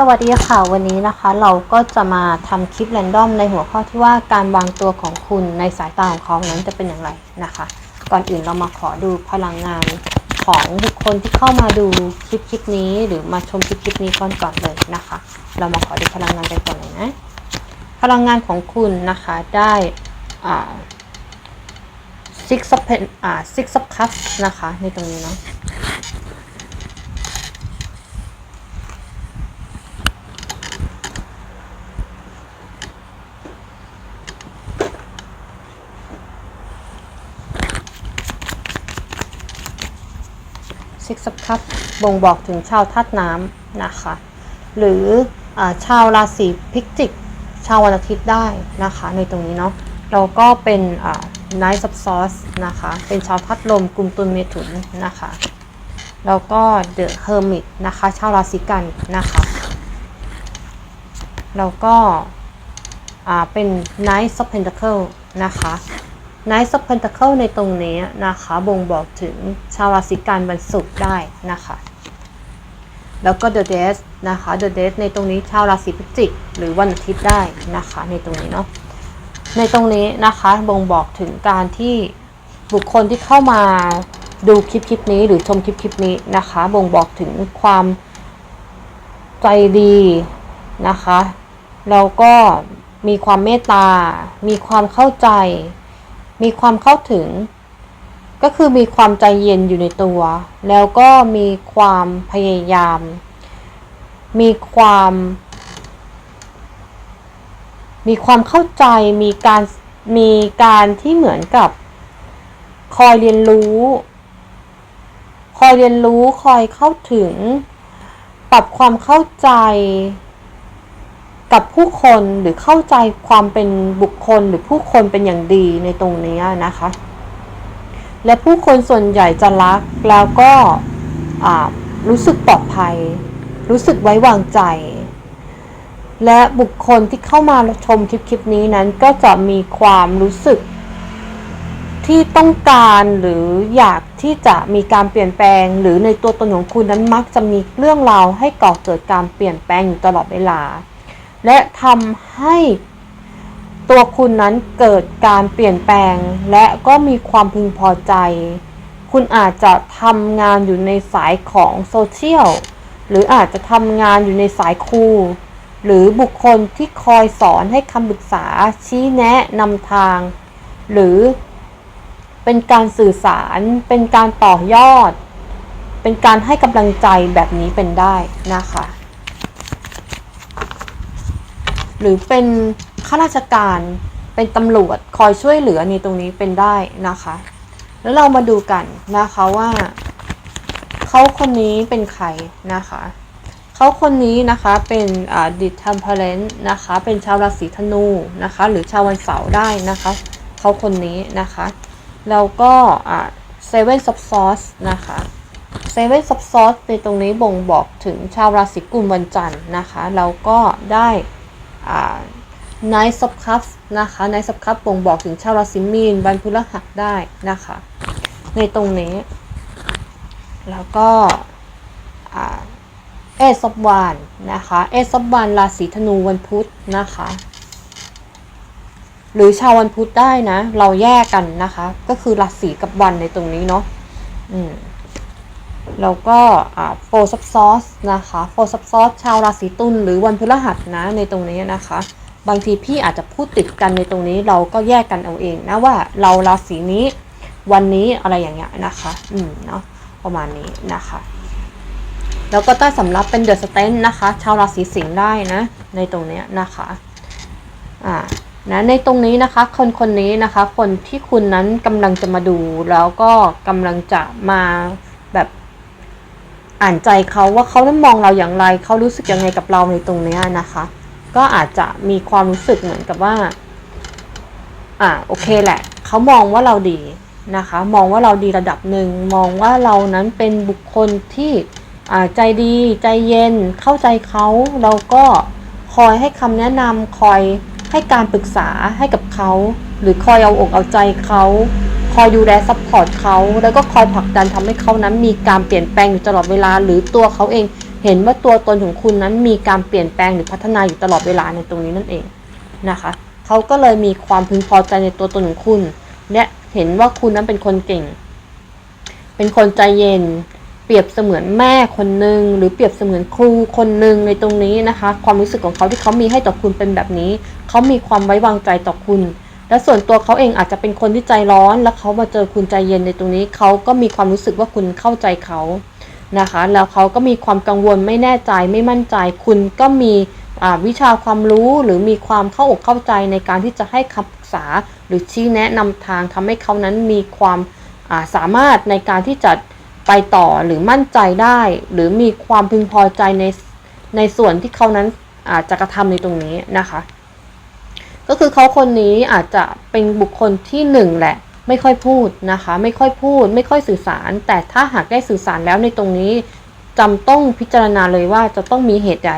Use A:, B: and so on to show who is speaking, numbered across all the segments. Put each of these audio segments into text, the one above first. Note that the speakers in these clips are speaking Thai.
A: สวัสดีค่ะ วันนี้นะคะเราก็จะมาทำคลิปแรนดอมในหัวข้อที่ว่าการวางตัวของคุณในสายตาของเขานั้นจะเป็นอย่างไรนะคะ ก่อนอื่นเรามาขอดูพลังงานของบุคคลที่เข้ามาดูคลิปคลิปนี้ หรือมาชมคลิปคลิปนี้ก่อนก่อนเลยนะคะ เรามาขอดูพลังงานกันก่อนเลยนะพลังงานของคุณนะคะได้อ่า six of pen อ่า six of cups นะคะในตรงนี้เนาะ Six of Cups บ่งบอกถึงชาวธาตุน้ำนะคะ หรืออชาวราศีพิจิก ชาววันอาทิตย์ได้นะคะ ในตรงนี้เนาะเราก็เป็นอ่า Knight of Swords นะคะ เป็นชาวพัดลมกลุ่มตุลเมถุนนะคะ แล้วก็ The Hermit นะคะ ชาวราศีกันนะคะแล้วก็เป็น Knight of Pentacle นะคะ Knight of Pentacle ในตรงนี้นะคะบ่งบอกถึงชาวราศีกันวันศุกร์ได้นะคะ แล้วก็ The Death นะคะ The Death ในตรงนี้ชาวราศีพฤศจิก หรือวันอาทิตย์ได้นะคะในตรงนี้เนาะในตรงนี้นะคะบ่งบอกถึงการที่บุคคลที่เข้ามาดูคลิปคลิปนี้หรือชมคลิปคลิปนี้นะคะ บ่งบอกถึงความใจดีนะคะแล้วก็มีความเมตตา มีความเข้าใจ มีความเข้าถึง ก็คือมีความใจเย็นอยู่ในตัว แล้วก็มีความพยายาม มีความ มีความเข้าใจ มีการ มีการที่เหมือนกับ คอยเรียนรู้ คอยเรียนรู้ คอยเข้าถึง ปรับความเข้าใจ กับผู้คนหรือเข้าใจความเป็นบุคคลหรือผู้คนเป็นอย่างดีในตรงนี้นะคะ และผู้คนส่วนใหญ่จะรักแล้วก็รู้สึกปลอดภัย รู้สึกไว้วางใจ และบุคคลที่เข้ามาชมคลิปคลิปนี้นั้นก็จะมีความรู้สึกที่ต้องการหรืออยากที่จะมีการเปลี่ยนแปลง หรือในตัวตนของคุณนั้นมักจะมีเรื่องราวให้ก่อเกิดการเปลี่ยนแปลงอยู่ตลอดเวลา และทำให้ตัวคุณนั้นเกิดการเปลี่ยนแปลง และก็มีความพึงพอใจ คุณอาจจะทำงานอยู่ในสายของโซเชียลหรืออาจจะทำงานอยู่ในสายครูหรือบุคคลที่คอยสอนให้คำปรึกษาชี้แนะนำทาง หรือเป็นการสื่อสาร เป็นการต่อยอด เป็นการให้กำลังใจแบบนี้เป็นได้นะคะ หรือเป็นข้าราชการเป็นตำรวจคอยช่วยเหลือในตรงนี้เป็นได้นะคะ แล้วเรามาดูกันนะคะว่าเขาคนนี้เป็นใครนะคะเขาคนนี้นะคะเป็นดิทัมเพลนนะคะ เป็นชาวราศีธนูนะคะ หรือชาววันเสาร์ได้นะคะเขาคนนี้นะคะแล้วก็เซเว่นซับซอสนะคะเซเว่นซับซอสในตรงนี้บ่งบอกถึงชาวราศีกุมวันจันทร์นะคะแล้วก็ได้ นท์ซับคัพนะคะนท์ซับคัพบ่งบอกถึงชาวราศีมีนวันพฤหัสได้นะคะ ในตรงนี้ แล้วก็เอซอบวานนะคะเอซอบวานราศีธนูวันพุธนะคะ หรือชาววันพุธได้นะ เราแยกกันนะคะ ก็คือราศีกับวันในตรงนี้เนาะอืม แล้วก็โฟซับซอสนะคะโฟซับซอสชาวราศีตุลหรือวันพฤหัสนะในตรงนี้นะคะ บางทีพี่อาจจะพูดติดกันในตรงนี้เราก็แยกกันเอาเองนะว่าเราราศีนี้วันนี้อะไรอย่างเงี้ยนะคะ อืมเนาะประมาณนี้นะคะ แล้วก็ใต้สำรับเป็นเดอะสเตนนะคะ ชาวราศีสิงห์ได้นะ ในตรงเนี้ยนะคะอ่านะในตรงนี้นะคะคนคนนี้นะคะ คนที่คุณนั้นกำลังจะมาดูแล้วก็กำลังจะมา อ่านใจเขาว่าเขานั้นมองเราอย่างไร เขารู้สึกยังไงกับเราในตรงนี้นะคะ ก็อาจจะมีความรู้สึกเหมือนกับว่า อ่าโอเคแหละ เขามองว่าเราดีนะคะ มองว่าเราดีระดับหนึ่ง มองว่าเรานั้นเป็นบุคคลที่ใจดีใจเย็นเข้าใจเขาเราก็คอยให้คำแนะนำคอยให้การปรึกษาให้กับเขา หรือคอยเอาอกเอาใจเขา คอยดูแลซัพพอร์ตเขาแล้วก็คอยผลักดันทำให้เขานั้นมีการเปลี่ยนแปลงอยู่ตลอดเวลา หรือตัวเขาเองเห็นว่าตัวตนของคุณนั้นมีการเปลี่ยนแปลงหรือพัฒนาอยู่ตลอดเวลาในตรงนี้นั่นเองนะคะเขาก็เลยมีความพึงพอใจในตัวตนของคุณและเห็นว่าคุณนั้นเป็นคนเก่ง เป็นคนใจเย็น เปรียบเสมือนแม่คนหนึ่งหรือเปรียบเสมือนครูคนหนึ่งในตรงนี้นะคะ ความรู้สึกของเขาที่เขามีให้ต่อคุณเป็นแบบนี้ เขามีความไว้วางใจต่อคุณ และส่วนตัวเขาเองอาจจะเป็นคนที่ใจร้อน แล้วเขามาเจอคุณใจเย็นในตรงนี้ เขาก็มีความรู้สึกว่าคุณเข้าใจเขานะคะ แล้วเขาก็มีความกังวลไม่แน่ใจไม่มั่นใจ คุณก็มีวิชาความรู้หรือมีความเข้าอกเข้าใจในการที่จะให้คำปรึกษา หรือชี้แนะนำทางทำให้เขานั้นมีความาสามารถในการที่จะไปต่อหรือมั่นใจได้ หรือมีความพึงพอใจในในส่วนที่เขานั้นอาจจะกระทำในตรงนี้นะคะ ก็คือเขาคนนี้อาจจะเป็นบุคคลที่หนึ่งแหละ ไม่ค่อยพูดนะคะ ไม่ค่อยพูด ไม่ค่อยสื่อสาร แต่ถ้าหากได้สื่อสารแล้วในตรงนี้จำต้องพิจารณาเลยว่าจะต้องมีเหตุใด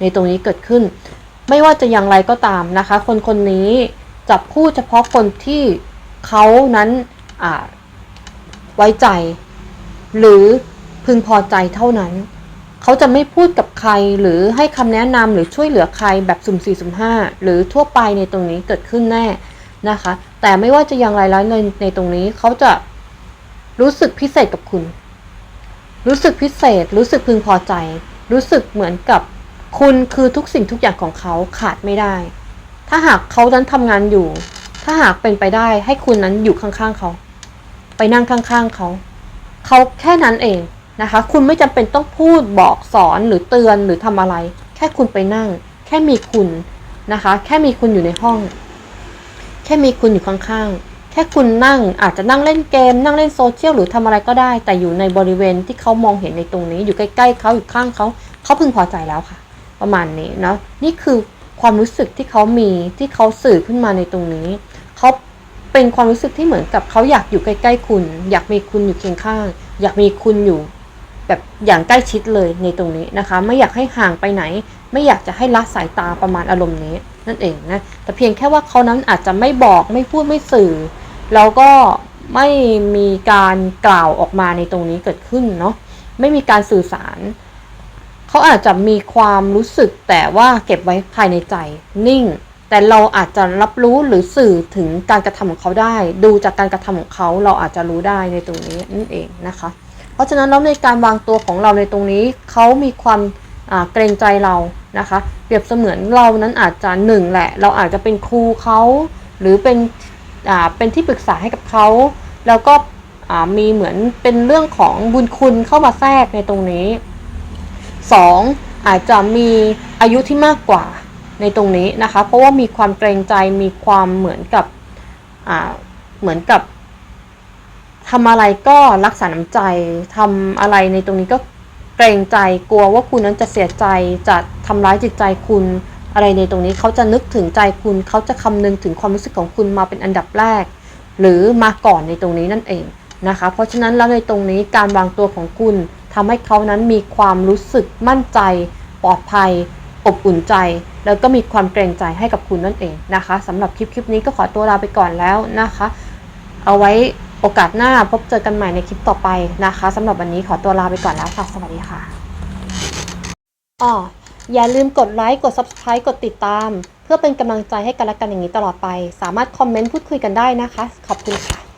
A: ในตรงนี้เกิดขึ้น ไม่ว่าจะอย่างไรก็ตามนะคะ คนคนนี้จะพูดเฉพาะคนที่เขานั้นอ่าไว้ใจ หรือพึงพอใจเท่านั้น เขาจะไม่พูดกับใครหรือให้คำแนะนำหรือช่วยเหลือใครแบบสุ่มสี่สุ่มห้าหรือทั่วไปในตรงนี้เกิดขึ้นแน่นะคะ แต่ไม่ว่าจะอย่างไรแล้วในในตรงนี้เขาจะรู้สึกพิเศษกับคุณ รู้สึกพิเศษ รู้สึกพึงพอใจ รู้สึกเหมือนกับคุณคือทุกสิ่งทุกอย่างของเขาขาดไม่ได้ ถ้าหากเขานั้นทำงานอยู่ ถ้าหากเป็นไปได้ให้คุณนั้นอยู่ข้างๆเขา ไปนั่งข้างๆเขา เขาแค่นั้นเอง นะคะ คุณไม่จำเป็นต้องพูดบอกสอนหรือเตือนหรือทำอะไร แค่คุณไปนั่ง แค่มีคุณนะคะ แค่มีคุณอยู่ในห้อง แค่มีคุณอยู่ข้างๆ แค่คุณนั่งอาจจะนั่งเล่นเกม นั่งเล่นโซเชียลหรือทำอะไรก็ได้ แต่อยู่ในบริเวณที่เขามองเห็นในตรงนี้ อยู่ใกล้ๆเขาอยู่ข้างเขาเขาพึงพอใจแล้วค่ะ ประมาณนี้เนาะนี่คือความรู้สึกที่เขามีที่เขาสื่อขึ้นมาในตรงนี้เขาเป็นความรู้สึกที่เหมือนกับเขาอยากอยู่ใกล้ ๆ คุณ อยากมีคุณอยู่เคียงข้าง อยากมีคุณอยู่ แบบอย่างใกล้ชิดเลยในตรงนี้นะคะ ไม่อยากให้ห่างไปไหน ไม่อยากจะให้ละสายตาประมาณอารมณ์นี้นั่นเองนะแต่เพียงแค่ว่าเขานั้นอาจจะไม่บอกไม่พูดไม่สื่อ แล้วก็ไม่มีการกล่าวออกมาในตรงนี้เกิดขึ้นเนาะไม่มีการสื่อสาร เขาอาจจะมีความรู้สึกแต่ว่าเก็บไว้ภายในใจนิ่ง แต่เราอาจจะรับรู้หรือสื่อถึงการกระทำของเขาได้ ดูจากการกระทำของเขาเราอาจจะรู้ได้ในตรงนี้นั่นเองนะคะ เพราะฉะนั้นแล้วในการวางตัวของเราในตรงนี้เขามีความเกรงใจเรานะคะ เปรียบเสมือนเรานั้นอาจจะหนึ่งแหละ เราอาจจะเป็นครูเขาหรือเป็นเป็นที่ปรึกษาให้กับเขาแล้วก็มีเหมือนเป็นเรื่องของบุญคุณเข้ามาแทรกในตรงนี้สองอาจจะมีอายุที่มากกว่าในตรงนี้นะคะ เพราะว่ามีความเกรงใจมีความเหมือนกับเหมือนกับ ทำอะไรก็รักษาน้ำใจทำอะไรในตรงนี้ก็เกรงใจกลัวว่าคุณนั้นจะเสียใจจะทำร้ายจิตใจคุณอะไรในตรงนี้เขาจะนึกถึงใจคุณเขาจะคำนึงถึงความรู้สึกของคุณมาเป็นอันดับแรก หรือมาก่อนในตรงนี้นั่นเองนะคะ เพราะฉะนั้นแล้วในตรงนี้การวางตัวของคุณทำให้เขานั้นมีความรู้สึกมั่นใจ ปลอดภัย อบอุ่นใจ แล้วก็มีความเกรงใจให้กับคุณนั่นเองนะคะสำหรับคลิปคลิปนี้ก็ขอตัวลาไปก่อนแล้วนะคะ เอาไว้ โอกาสหน้าพบเจอกันใหม่ในคลิปต่อไปนะคะสำหรับวันนี้ขอตัวลาไปก่อนแล้วค่ะ สวัสดีค่ะอ๋ออย่าลืมกดไลค์ กด Subscribe กดติดตาม เพื่อเป็นกำลังใจให้กันและกันอย่างนี้ตลอดไป สามารถคอมเมนต์พูดคุยกันได้นะคะ ขอบคุณค่ะ